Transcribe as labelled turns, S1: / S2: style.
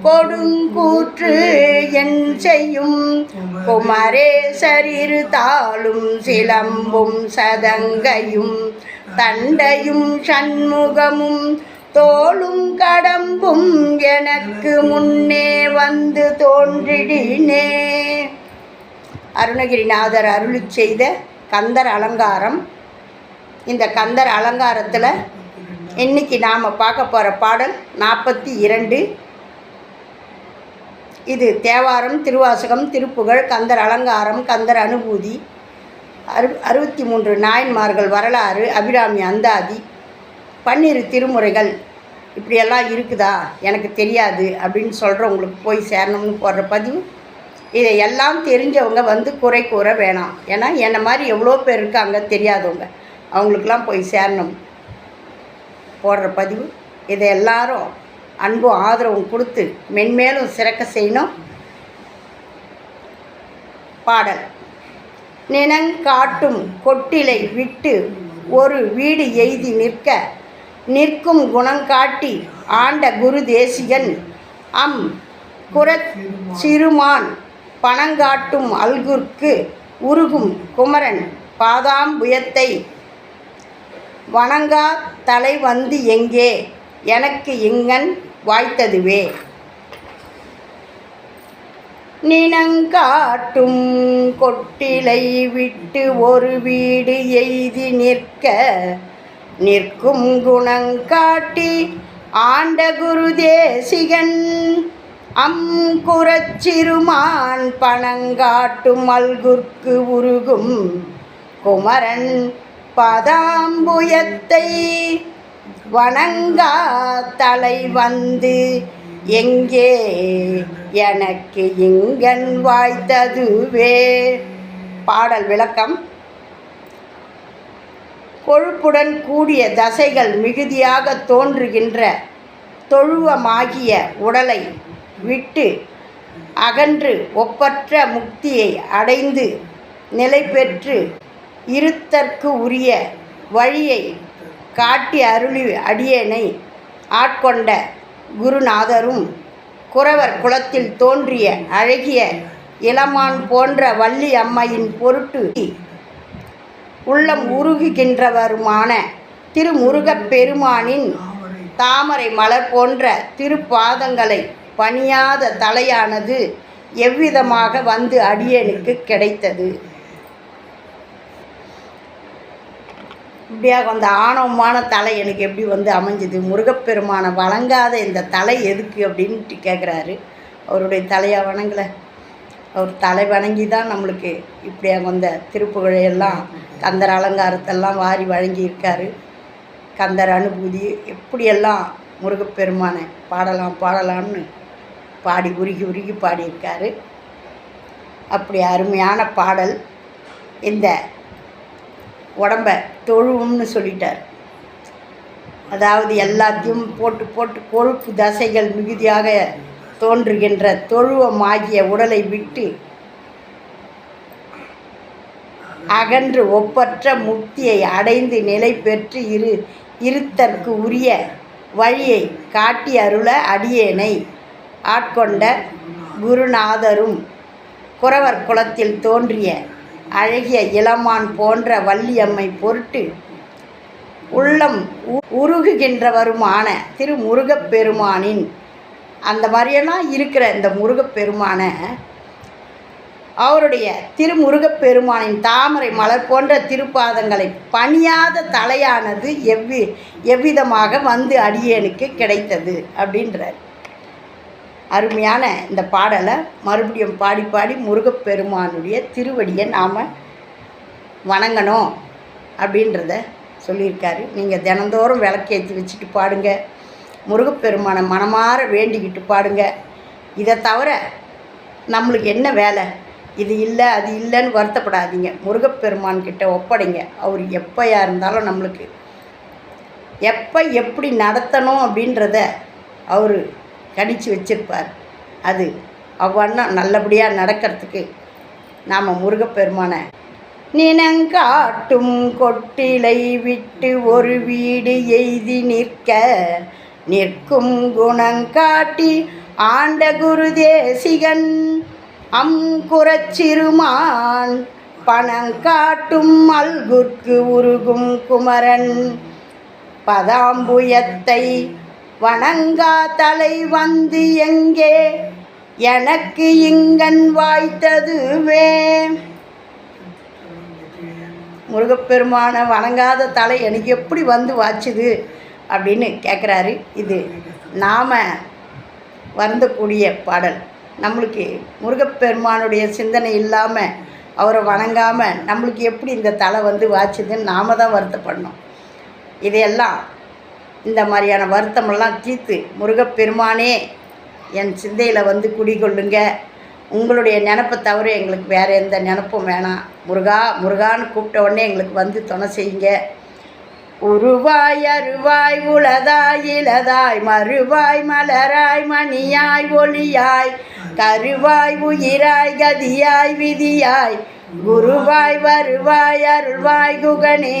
S1: கொடுங்கூற்று என் செய்யும். குமரேசரிரு தாளும் சிலம்பும் சதங்கையும். தண்டையும் சண்முகமும் தோளும் கடம்பும் எனக்கு முன்னே வந்து தோன்றிடினே. அருணகிரிநாதர் அருளி செய்த கந்தர் அலங்காரம். இந்த கந்தர் அலங்காரத்தில் இன்னைக்கு நாம் பார்க்க போகிற பாடல் நாற்பத்தி இரண்டு. இது தேவாரம் திருவாசகம் திருப்புகழ் கந்தர் அலங்காரம் கந்தர் அனுபூதி அறு அறுபத்தி மூன்று நாயன்மார்கள் வரலாறு அபிராமி அந்தாதி பன்னிரு திருமுறைகள். இப்படியெல்லாம் இருக்குதா? எனக்கு தெரியாது அப்படின்னு சொல்கிறவங்களுக்கு போய் சேரணும்னு போடுற பதிவு. இதை எல்லாம் தெரிஞ்சவங்க வந்து குறை கூற வேணாம். ஏன்னா என்னை மாதிரி எவ்வளோ பேர் இருக்காங்க தெரியாதவங்க. அவங்களுக்கெல்லாம் போய் சேரணும் போடுற பதிவு. இதை எல்லாரும் அன்பும் ஆதரவும் கொடுத்து மென்மேலும் சிறக்க செய்யணும். பாடல். நினங்காட்டும் கொட்டிலை விட்டு ஒரு வீடு எய்தி நிற்க நிற்கும் குணங்காட்டி ஆண்ட குரு தேசிகன் அம் குரத் சிறுமான் பணங்காட்டும் அல்குர்க்கு உருகும் குமரன் பாதாம்புயத்தை வணங்கா தலை வந்து எங்கே? எனக்கு இங்கன் வாய்த்ததுவே. நினங்காட்டும் கொட்டிலை விட்டு ஒரு வீடு எய்தி நிற்க நிற்கும் குணங்காட்டி ஆண்ட குரு தேசிகன். அம் குரச்சிறுமான் பணங்காட்டும் அல்குர்க்கு உருகும் குமரன் பதாம்புயத்தை வணங்கா தலை வந்து எங்கே எனக்கு இங்கன் வாய்த்ததுவே? பாடல் விளக்கம். கொழுப்புடன் கூடிய தசைகள் மிகுதியாக தோன்றுகின்ற தொழுவமாகிய உடலை விட்டு அகன்று ஒப்பற்ற முக்தியை அடைந்து நிலை பெற்று இருத்தற்கு உரிய வழியை காட்டி அருளி அடியேனை ஆட்கொண்ட குருநாதரும் குறவர் குலத்தில் தோன்றிய அழகிய இளமான் போன்ற வள்ளி அம்மையின் பொருட்டு உள்ளம் உருகுகின்றவருமான திருமுருகப் பெருமானின் தாமரை மலர் போன்ற திருப்பாதங்களை பணியாத தலையானது எவ்விதமாக வந்து அடியனுக்கு கிடைத்தது? இப்படியாக அந்த ஆணவமான தலை எனக்கு எப்படி வந்து அமைஞ்சது? முருகப்பெருமானை வணங்காத இந்த தலை எதுக்கு அப்படின்ட்டு கேட்குறாரு அவருடைய தலையை வணங்கலை. அவர் தலை வணங்கி தான் நம்மளுக்கு இப்படியாக வந்த திருப்புகழையெல்லாம் கந்தர் அலங்காரத்தெல்லாம் வாரி வழங்கியிருக்காரு. கந்தர் அனுபூதி எப்படியெல்லாம் முருகப்பெருமானை பாடலாம் பாடலாம்னு பாடி உருகி உருகி பாடியிருக்காரு. அப்படி அருமையான பாடல் இந்த உடம்ப தொழுவும்னு சொல்லிட்டார். அதாவது எல்லாத்தையும் போட்டு போட்டு கொழுப்பு தசைகள் மிகுதியாக தோன்றுகின்ற தொழுவமாகிய உடலை விட்டு அகன்று ஒப்பற்ற முக்தியை அடைந்து நிலை பெற்று இரு இருத்தற்கு உரிய வழியை காட்டி அருள அடியேனை ஆட்கொண்ட குருநாதரும் குறவர் குலத்தில் தோன்றிய அழகிய இளமான் போன்ற வள்ளியம்மை பொருட்டு உள்ளம் உ- உருகுகின்றவருமான திரு முருகப்பெருமானின் அந்த மாதிரியெல்லாம் இருக்கிற இந்த முருகப்பெருமானை அவருடைய திருமுருகப்பெருமானின் தாமரை மலர் போன்ற திருப்பாதங்களை பணியாத தலையானது எவ்வி எவ்விதமாக வந்து அடியேனுக்கு கிடைத்தது அப்படின்றார். அருமையான இந்த பாடலை மறுபடியும் பாடி பாடி முருகப்பெருமானுடைய திருவடியை நாம் வணங்கணும் அப்படின்றத சொல்லியிருக்காரு. நீங்கள் தினந்தோறும் விளக்கேற்றி வச்சுட்டு பாடுங்க. முருகப்பெருமானை மனமார வேண்டிக்கிட்டு பாடுங்க. இதை தவிர நம்மளுக்கு என்ன வேலை? இது இல்லை அது இல்லைன்னு வருத்தப்படாதீங்க. முருகப்பெருமான் கிட்ட ஒப்படைங்க. அவர் எப்போயா இருந்தாலும் நம்மளுக்கு எப்போ எப்படி நடத்தணும் அப்படின்றத அவர் கணிச்சு வச்சிருப்பார். அது அவ்வண்ணம் நல்லபடியாக நடக்கிறதுக்கு நாம் முருகப்பெருமானை நினங்காட்டும் கொட்டிலை விட்டு ஒரு வீடு எய்தி நிற்க நிற்கும் குணங்காட்டி ஆண்ட குரு தேசிகன் அம் குறச்சிறுமான் பணங்காட்டும் அல்குற்கு உருகும் குமரன் பதாம்புயத்தை வணங்கா தலை வந்து எங்கே? எனக்கு இங்கன் வாய்த்ததுவே. முருகப்பெருமானை வணங்காத தலை எனக்கு எப்படி வந்து வாச்சுது அப்படின்னு கேட்குறாரு இது நாம் வருந்தக்கூடிய பாடல். நம்மளுக்கு முருகப்பெருமானுடைய சிந்தனை இல்லாமல் அவரை வணங்காமல் நம்மளுக்கு எப்படி இந்த தலை வந்து வாச்சுதுன்னு நாம தான் வருத்தப்படணும். இதையெல்லாம் இந்த மாதிரியான வருத்தமெல்லாம் தீர்த்து முருகப்பெருமானே என் சிந்தையில் வந்து குடிகொள்ளுங்க. உங்களுடைய நினப்பை தவிர எங்களுக்கு வேறு எந்த நினப்பும் வேணாம். முருகா முருகான்னு கூப்பிட்ட உடனே எங்களுக்கு வந்து துணை செய்யுங்க. உருவாய் அருவாய் உளதாய் இளதாய் மறுவாய் மலராய் மணியாய் ஒளியாய் கருவாய் உயிராய் கதியாய் விதியாய். குருவாய் வருவாய் அருள்வாய் குகனே